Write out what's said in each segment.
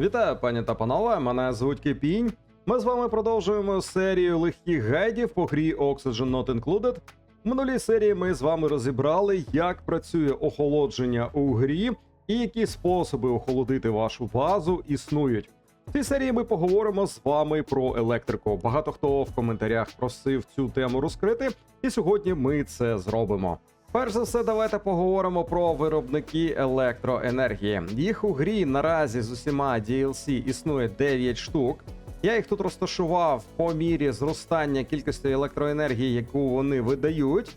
Вітаю, пані та панове. Мене звуть Кипінь. Ми з вами продовжуємо серію легких гайдів по грі Oxygen Not Included. В минулій серії ми з вами розібрали, як працює охолодження у грі і які способи охолодити вашу базу існують. В цій серії ми поговоримо з вами про електрику. Багато хто в коментарях просив цю тему розкрити, і сьогодні ми це зробимо. Перш за все, давайте поговоримо про виробники електроенергії. Їх у грі наразі з усіма DLC існує 9 штук. Я їх тут розташував по мірі зростання кількості електроенергії, яку вони видають.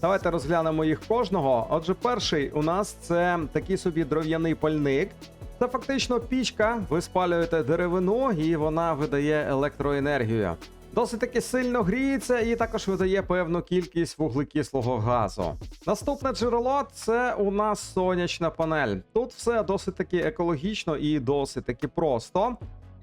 Давайте розглянемо їх кожного. Отже, перший у нас це такий собі дров'яний пальник. Це фактично пічка. Ви спалюєте деревину, і вона видає електроенергію. Досить таки сильно гріється і також видає певну кількість вуглекислого газу. Наступне джерело це у нас сонячна панель. Тут все досить таки екологічно і досить таки просто.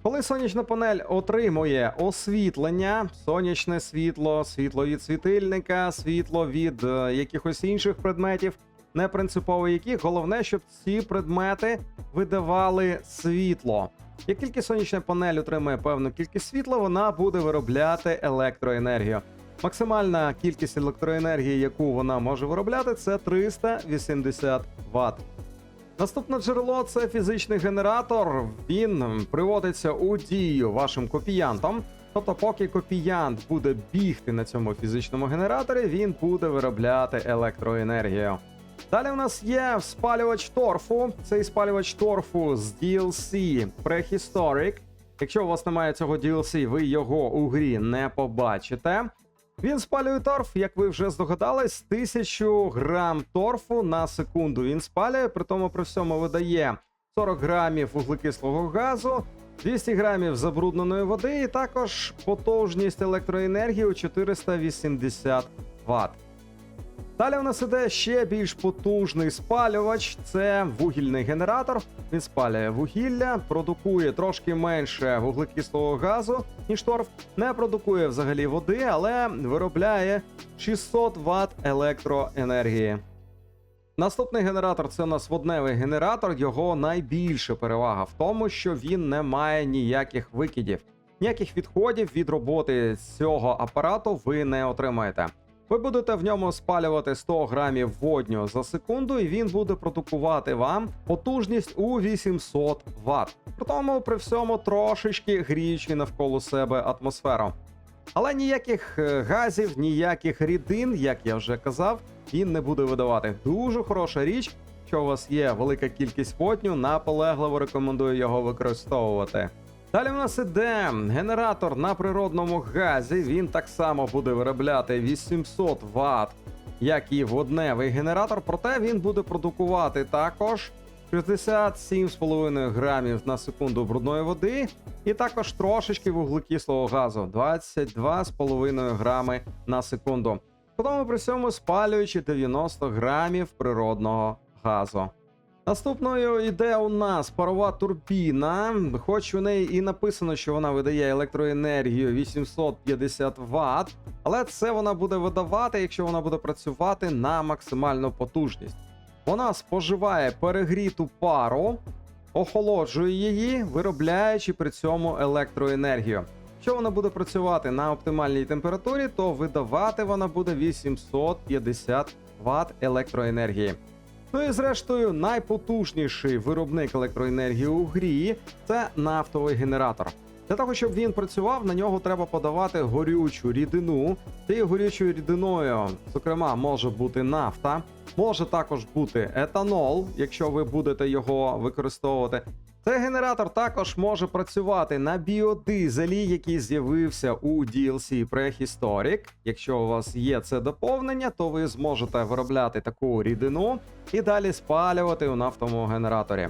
Коли сонячна панель отримує освітлення, сонячне світло, світло від світильника, світло від е, якихось інших предметів, не принципово яких, головне, щоб ці предмети видавали світло. Як тільки сонячна панель отримує певну кількість світла, вона буде виробляти електроенергію. Максимальна кількість електроенергії, яку вона може виробляти, це 380 Вт. Наступне джерело це фізичний генератор. Він приводиться у дію вашим копіянтом. Тобто, поки копіянт буде бігти на цьому фізичному генераторі, він буде виробляти електроенергію. Далі у нас є спалювач торфу. Цей спалювач торфу з DLC Prehistoric. Якщо у вас немає цього DLC, ви його у грі не побачите. Він спалює торф, як ви вже здогадались, 1000 грам торфу на секунду. Він спалює, при тому при всьому видає 40 грамів вуглекислого газу, 200 грамів забрудненої води, і також потужність електроенергії у 480 Вт. Далі у нас іде ще більш потужний спалювач. Це вугільний генератор. Він спалює вугілля, продукує трошки менше вуглекислого газу, ніж торф. Не продукує взагалі води, але виробляє 600 Вт електроенергії. Наступний генератор це у нас водневий генератор. Його найбільша перевага в тому, що він не має ніяких викидів. Ніяких відходів від роботи цього апарату ви не отримаєте. Ви будете в ньому спалювати 100 грамів водню за секунду, і він буде продукувати вам потужність у 800 Вт. При тому при всьому трошечки гріючи навколо себе атмосферу. Але ніяких е, газів, ніяких рідин, як я вже казав, він не буде видавати. Дуже хороша річ, що у вас є велика кількість водню, наполегливо рекомендую його використовувати. Далі в нас іде генератор на природному газі. Він так само буде виробляти 800 Вт, як і водневий генератор, проте він буде продукувати також 67,5 грамів на секунду брудної води, і також трошечки вуглекислого газу 22,5 грами на секунду. Потім при цьому спалюючи 90 грамів природного газу. Наступною йде у нас парова турбіна, хоч у неї і написано, що вона видає електроенергію 850 Вт, але це вона буде видавати, якщо вона буде працювати на максимальну потужність. Вона споживає перегріту пару, охолоджує її, виробляючи при цьому електроенергію. Якщо вона буде працювати на оптимальній температурі, то видавати вона буде 850 Вт електроенергії. Ну і зрештою, найпотужніший виробник електроенергії у грі це нафтовий генератор. Для того, щоб він працював, на нього треба подавати горючу рідину. Цією горючою рідиною, зокрема, може бути нафта, може також бути етанол, якщо ви будете його використовувати. Цей генератор також може працювати на біодизелі, який з'явився у DLC Prehistoric. Якщо у вас є це доповнення, то ви зможете виробляти таку рідину і далі спалювати у нафтовому генераторі.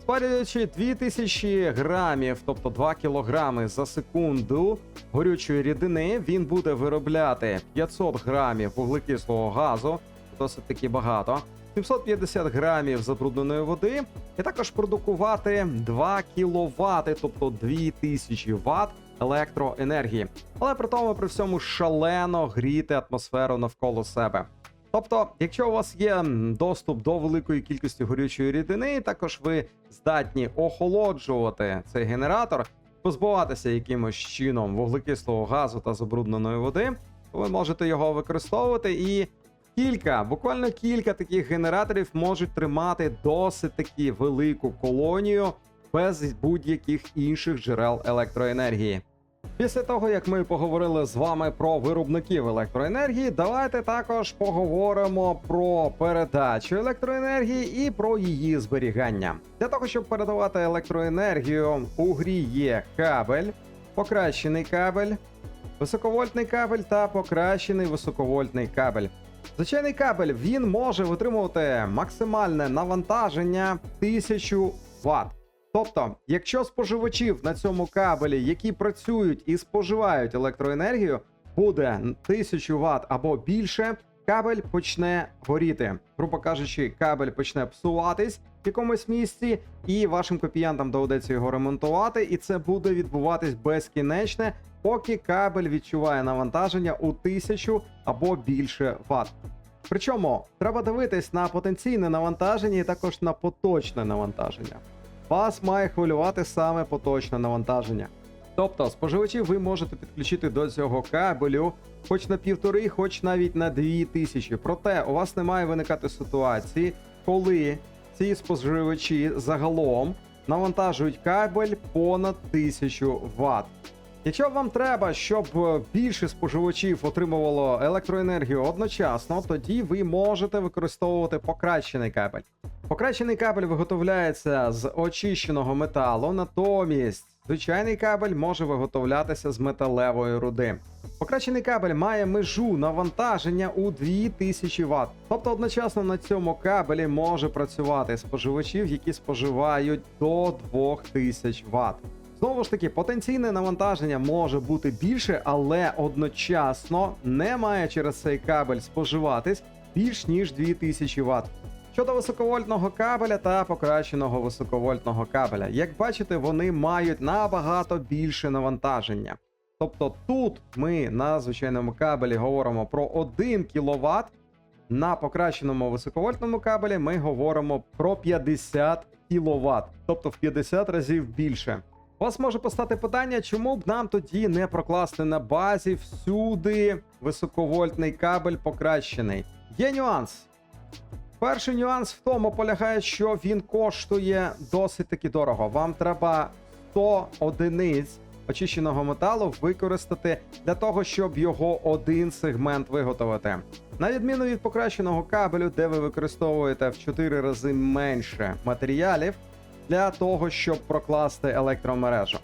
Спалюючи 2000 грамів, тобто 2 кілограми за секунду горючої рідини, він буде виробляти 500 грамів вуглекислого газу, досить таки багато. 750 грамів забрудненої води, і також продукувати 2 кВт, тобто 2000 Вт електроенергії, але при тому при всьому шалено гріти атмосферу навколо себе. Тобто, якщо у вас є доступ до великої кількості горючої рідини, також ви здатні охолоджувати цей генератор, позбуватися якимось чином вуглекислого газу та забрудненої води, то ви можете його використовувати і. Кілька, буквально кілька таких генераторів можуть тримати досить таки велику колонію без будь-яких інших джерел електроенергії. Після того, як ми поговорили з вами про виробників електроенергії, давайте також поговоримо про передачу електроенергії і про її зберігання. Для того, щоб передавати електроенергію, у грі є кабель, покращений кабель, високовольтний кабель та покращений високовольтний кабель. Звичайний кабель він може витримувати максимальне навантаження 1000 Вт. Тобто, якщо споживачів на цьому кабелі, які працюють і споживають електроенергію, буде 1000 Вт або більше, кабель почне горіти. Грубо кажучи, кабель почне псуватись в якомусь місці, і вашим копіянтам доведеться його ремонтувати, і це буде відбуватись безкінечне, поки кабель відчуває навантаження у 1000 або більше Вт. Причому треба дивитись на потенційне навантаження і також на поточне навантаження. Вас має хвилювати саме поточне навантаження. Тобто, споживачів ви можете підключити до цього кабелю хоч на півтори, хоч навіть на дві тисячі. Проте у вас не має виникати ситуації, коли ці споживачі загалом навантажують кабель понад 1000 Вт. Якщо вам треба, щоб е, більше споживачів отримувало електроенергію одночасно, тоді ви можете використовувати покращений кабель. Покращений кабель виготовляється з очищеного металу, натомість звичайний кабель може виготовлятися з металевої руди. Покращений кабель має межу навантаження у 2000 Вт. Тобто одночасно на цьому кабелі може працювати споживачів, які споживають до 2000 Вт. Знову ж таки, потенційне навантаження може бути більше, але одночасно не має через цей кабель споживатись більш ніж 2000 Вт. Щодо високовольтного кабеля та покращеного високовольтного кабеля, як бачите, вони мають набагато більше навантаження. Тобто тут ми на звичайному кабелі говоримо про 1 кВт, на покращеному високовольтному кабелі ми говоримо про 50 кВт, тобто в 50 разів більше. У вас може постати питання, чому б нам тоді не прокласти на базі всюди високовольтний кабель покращений. Є нюанс. Перший нюанс в тому полягає, що він коштує досить таки дорого. Вам треба 100 одиниць очищеного металу використати для того, щоб його один сегмент виготовити. На відміну від покращеного кабелю, де ви використовуєте в 4 рази менше матеріалів для того, щоб прокласти електромережу.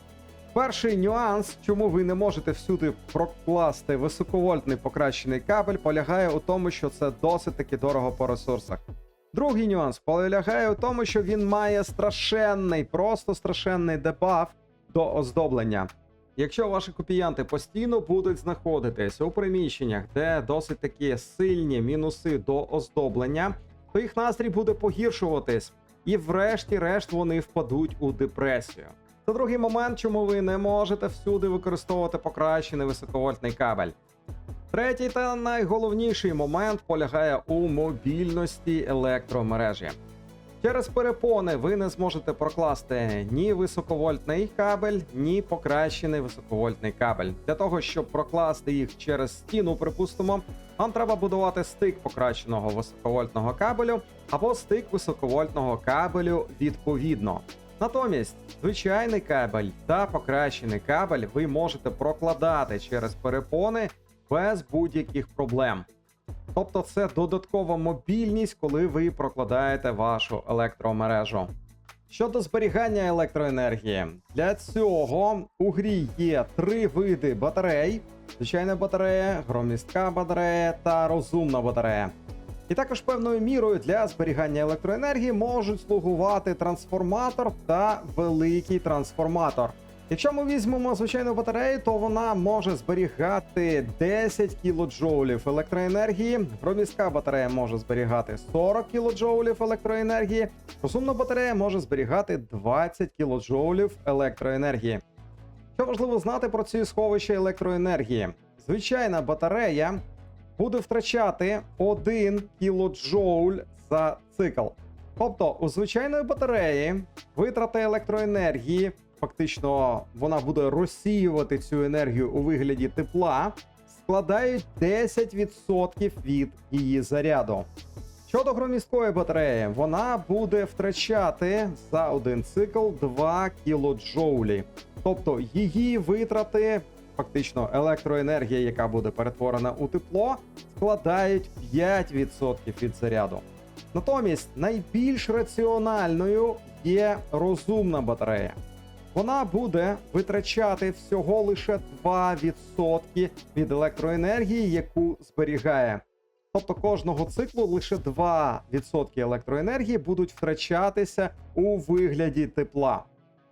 Перший нюанс, чому ви не можете всюди прокласти високовольтний покращений кабель, полягає у тому, що це досить таки дорого по ресурсах. Другий нюанс полягає у тому, що він має страшенний, просто страшенний дебаф до оздоблення. Якщо ваші копіянти постійно будуть знаходитись у приміщеннях, де досить такі сильні мінуси до оздоблення, то їх настрій буде погіршуватись, і врешті-решт вони впадуть у депресію. Це другий момент, чому ви не можете всюди використовувати покращений високовольтний кабель. Третій та найголовніший момент полягає у мобільності електромережі. Через перепони ви не зможете прокласти ні високовольтний кабель, ні покращений високовольтний кабель. Для того, щоб прокласти їх через стіну, припустимо, вам треба будувати стик покращеного високовольтного кабелю або стик високовольтного кабелю відповідно. Натомість, звичайний кабель та покращений кабель ви можете прокладати через перепони без будь-яких проблем. Тобто це додаткова мобільність, коли ви прокладаєте вашу електромережу. Щодо зберігання електроенергії, для цього у грі є три види батарей: звичайна батарея, громістка батарея та розумна батарея. І також певною мірою для зберігання електроенергії можуть слугувати трансформатор та великий трансформатор. Якщо ми візьмемо звичайну батарею, то вона може зберігати 10 кДж електроенергії. Громістка батарея може зберігати 40 кДж електроенергії. Розумна батарея може зберігати 20 кДж електроенергії. Що важливо знати про ці сховища електроенергії? Звичайна батарея буде втрачати 1 кілоджоуль за цикл. Тобто у звичайної батареї витрати електроенергії, фактично вона буде розсіювати цю енергію у вигляді тепла, складають 10% від її заряду. Щодо громісткої батареї, вона буде втрачати за один цикл 2 кілоджоулі. Тобто її витрати, фактично електроенергія, яка буде перетворена у тепло, складають 5% від заряду. Натомість найбільш раціональною є розумна батарея. Вона буде витрачати всього лише 2% від електроенергії, яку зберігає. Тобто кожного циклу лише 2% електроенергії будуть втрачатися у вигляді тепла.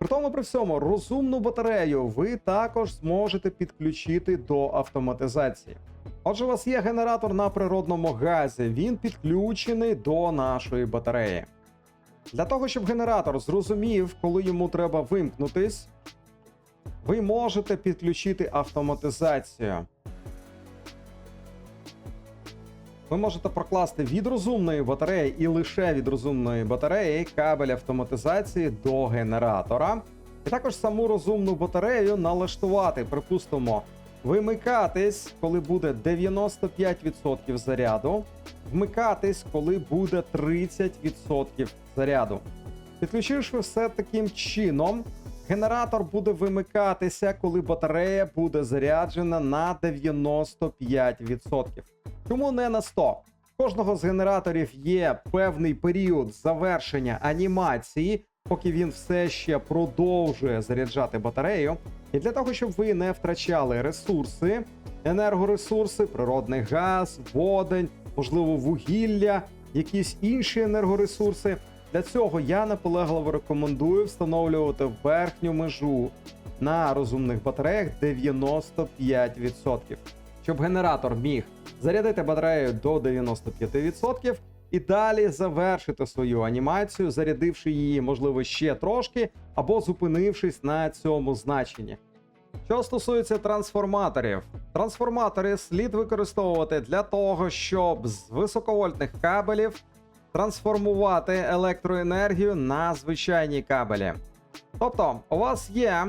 При тому при всьому розумну батарею ви також зможете підключити до автоматизації. Отже, у вас є генератор на природному газі, він підключений до нашої батареї. Для того, щоб генератор зрозумів, коли йому треба вимкнутись, ви можете підключити автоматизацію. Ви можете прокласти від розумної батареї і лише від розумної батареї кабель автоматизації до генератора. І також саму розумну батарею налаштувати, припустимо, вимикатись, коли буде 95% заряду, вмикатись, коли буде 30% заряду. Підключивши все таким чином, генератор буде вимикатися, коли батарея буде заряджена на 95%. Чому не на 100? В кожного з генераторів є певний період завершення анімації, поки він все ще продовжує заряджати батарею. І для того, щоб ви не втрачали ресурси, енергоресурси, природний газ, водень, можливо, вугілля, якісь інші енергоресурси. Для цього я наполегливо рекомендую встановлювати верхню межу на розумних батареях 95%, щоб генератор міг зарядити батарею до 95% і далі завершити свою анімацію, зарядивши її, можливо, ще трошки, або зупинившись на цьому значенні. Що стосується трансформаторів, трансформатори слід використовувати для того, щоб з високовольтних кабелів трансформувати електроенергію на звичайні кабелі. Тобто, у вас є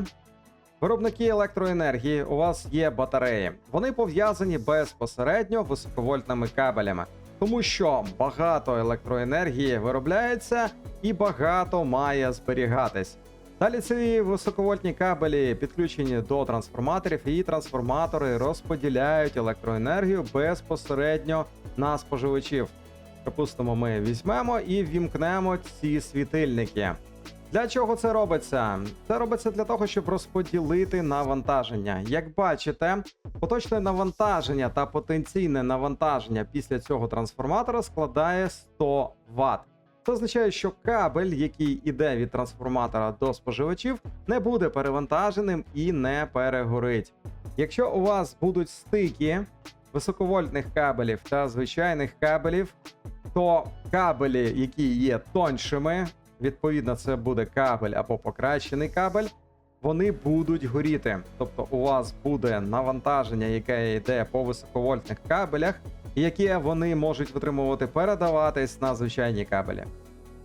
виробники електроенергії, у вас є батареї. Вони пов'язані безпосередньо високовольтними кабелями, тому що багато електроенергії виробляється і багато має зберігатись. Далі ці високовольтні кабелі підключені до трансформаторів, і трансформатори розподіляють електроенергію безпосередньо на споживачів. Припустимо, ми візьмемо і вімкнемо ці світильники. Для чого це робиться? Це робиться для того, щоб розподілити навантаження. Як бачите, поточне навантаження та потенційне навантаження після цього трансформатора складає 100 Вт. Це означає, що кабель, який іде від трансформатора до споживачів, не буде перевантаженим і не перегорить. Якщо у вас будуть стики високовольтних кабелів та звичайних кабелів, то кабелі, які є тоншими, відповідно, це буде кабель або покращений кабель, вони будуть горіти. Тобто у вас буде навантаження, яке йде по високовольтних кабелях, яке вони можуть витримувати передаватись на звичайні кабелі.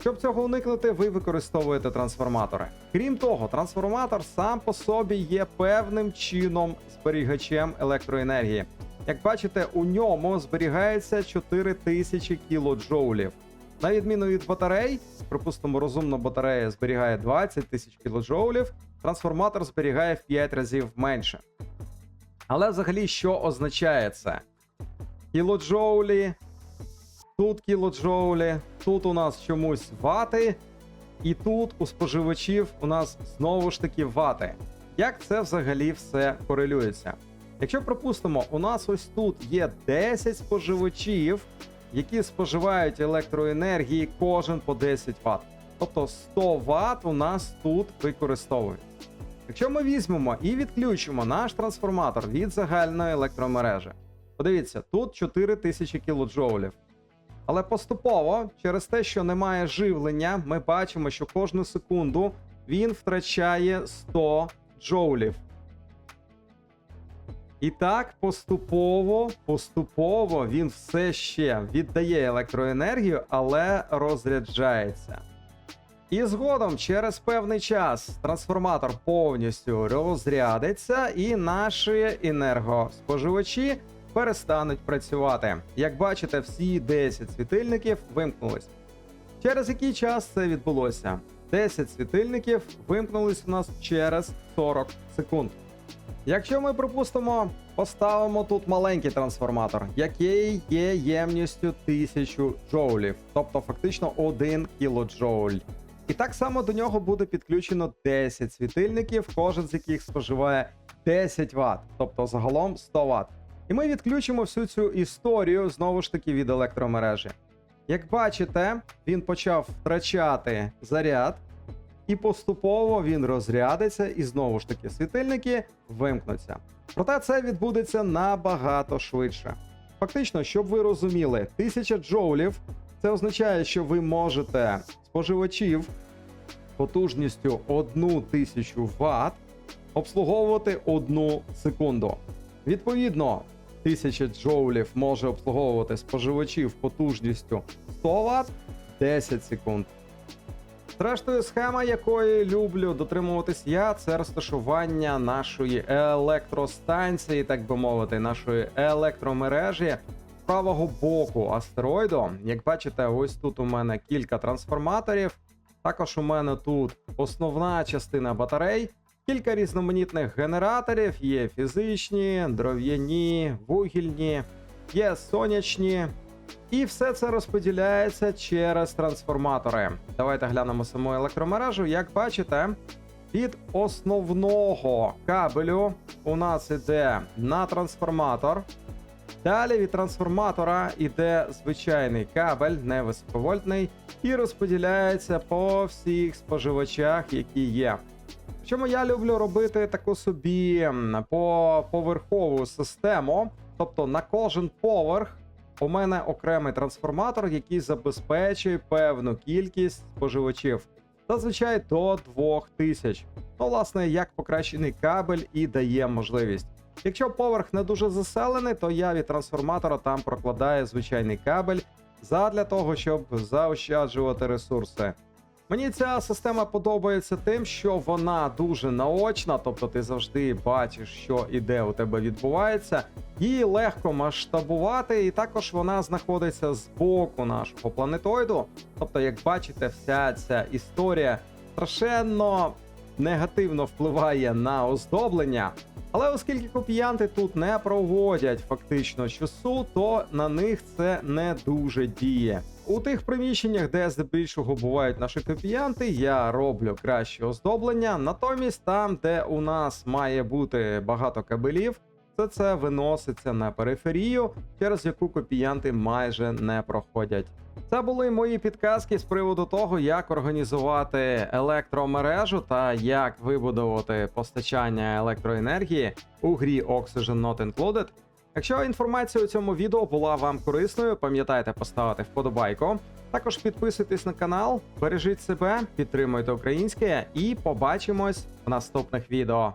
Щоб цього уникнути, ви використовуєте трансформатори. Крім того, трансформатор сам по собі є певним чином зберігачем електроенергії. Як бачите, у ньому зберігається 4000 кілоджоулів. На відміну від батарей, припустимо, розумна батарея зберігає 20 тисяч кілоджоулів, трансформатор зберігає в 5 разів менше. Але взагалі, що означає це? Кілоджоулі, тут кілоджоулі, тут у нас чомусь вати, і тут у споживачів у нас знову ж таки вати. Як це взагалі все корелюється? Якщо припустимо, у нас ось тут є 10 споживачів, які споживають електроенергії кожен по 10 Вт. Тобто 100 Вт у нас тут використовують. Якщо ми візьмемо і відключимо наш трансформатор від загальної електромережі, подивіться, тут 4000 кілоджоулів. Але поступово, через те, що немає живлення, ми бачимо, що кожну секунду він втрачає 100 джоулів. І так, поступово, поступово він все ще віддає електроенергію, але розряджається. І згодом, через певний час, трансформатор повністю розрядиться, і наші енергоспоживачі перестануть працювати. Як бачите, всі 10 світильників вимкнулись. Через який час це відбулося? 10 світильників вимкнулись у нас через 40 секунд. Якщо ми припустимо, поставимо тут маленький трансформатор, який є ємністю 1000 джоулів, тобто фактично 1 кілоджоуль. І так само до нього буде підключено 10 світильників, кожен з яких споживає 10 Вт, тобто загалом 100 Вт. І ми відключимо всю цю історію знову ж таки від електромережі. Як бачите, він почав втрачати заряд, і поступово він розрядиться, і знову ж таки світильники вимкнуться. Проте це відбудеться набагато швидше. Фактично, щоб ви розуміли, 1000 джоулів це означає, що ви можете споживачів потужністю 1000 Вт обслуговувати одну секунду. Відповідно, 1000 джоулів може обслуговувати споживачів потужністю 100 Вт 10 секунд. Зрештою, схема, якої люблю дотримуватись я, це розташування нашої електростанції, так би мовити, нашої електромережі з правого боку астероїду. Як бачите, ось тут у мене кілька трансформаторів. Також у мене тут основна частина батарей, кілька різноманітних генераторів, є фізичні, дров'яні, вугільні, є сонячні. І все це розподіляється через трансформатори. Давайте глянемо саму електромережу. Як бачите, від основного кабелю у нас іде на трансформатор. Далі від трансформатора йде звичайний кабель, не високовольтний, і розподіляється по всіх споживачах, які є. Чому я люблю робити таку собі поверхову систему, тобто на кожен поверх у мене окремий трансформатор, який забезпечує певну кількість споживачів. Зазвичай до 2000. Ну, власне, як покращений кабель і дає можливість. Якщо поверх не дуже заселений, то я від трансформатора там прокладаю звичайний кабель задля того, щоб заощаджувати ресурси. Мені ця система подобається тим, що вона дуже наочна, тобто ти завжди бачиш, що і де у тебе відбувається. Її легко масштабувати, і також вона знаходиться з боку нашого планетоїду. Тобто, як бачите, вся ця історія страшенно негативно впливає на оздоблення. Але оскільки копіянти тут не проводять фактично часу, то на них це не дуже діє. У тих приміщеннях, де здебільшого бувають наші копіянти, я роблю краще оздоблення. Натомість, там, де у нас має бути багато кабелів, все це виноситься на периферію, через яку копіянти майже не проходять. Це були мої підказки з приводу того, як організувати електромережу та як вибудувати постачання електроенергії у грі Oxygen Not Included. Якщо інформація у цьому відео була вам корисною, пам'ятайте поставити вподобайку. Також підписуйтесь на канал, бережіть себе, підтримуйте українське і побачимось в наступних відео.